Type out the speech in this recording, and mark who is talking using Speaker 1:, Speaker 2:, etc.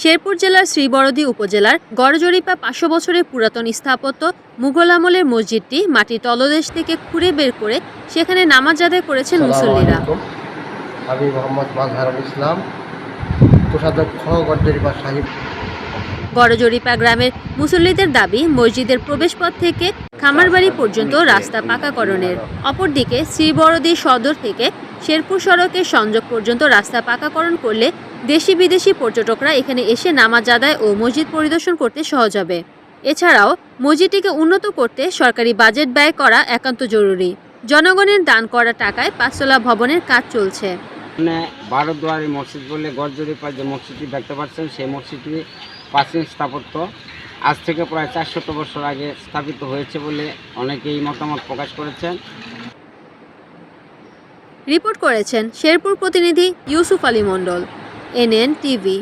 Speaker 1: শেরপুর জেলার শ্রীবরদী উপজেলার গড়জরিপা পাঁচশো বছরের পুরাতন স্থাপত্য মুঘল আমলের মসজিদটি মাটির তলদেশ থেকে খুঁড়ে বের করে সেখানে নামাজ আদায় করেছেন মুসল্লিরা।
Speaker 2: আমি মোহাম্মদ মাজহারুল ইসলাম কোষাধ্যক্ষ গজ্জরিপা সাহিব
Speaker 1: গড়জরিপা গ্রামের মুসল্লিদের দাবি, মসজিদের প্রবেশপথ থেকে খামারবাড়ি পর্যন্ত রাস্তা পাকাকরণের। অপরদিকে শ্রীবরদী সদর থেকে শেরপুর সড়কের সংযোগ পর্যন্ত রাস্তা পাকাকরণ করলে দেশি বিদেশি পর্যটকরা এখানে এসে নামাজ আদায় ও মসজিদ পরিদর্শন করতে সহজ হবে। এছাড়াও মসজিদটিকে উন্নত করতে সরকারি বাজেট ব্যয় করা একান্ত জরুরি। জনগণের দান করা টাকায় পাঁচতলা ভবনের কাজ চলছে।
Speaker 3: মানে বারোদুয়ারি মসজিদ বলে গড়জরিপার যে মসজিদটি দেখতে পাচ্ছেন, সেই মসজিদটি প্রাচীন স্থাপত্য। আজ থেকে প্রায় চারশত বছর আগে স্থাপিত হয়েছে বলে অনেকেই মতামত প্রকাশ করেছেন।
Speaker 1: রিপোর্ট করেছেন শেরপুর প্রতিনিধি ইউসুফ আলী মণ্ডল, এনএন টিভি।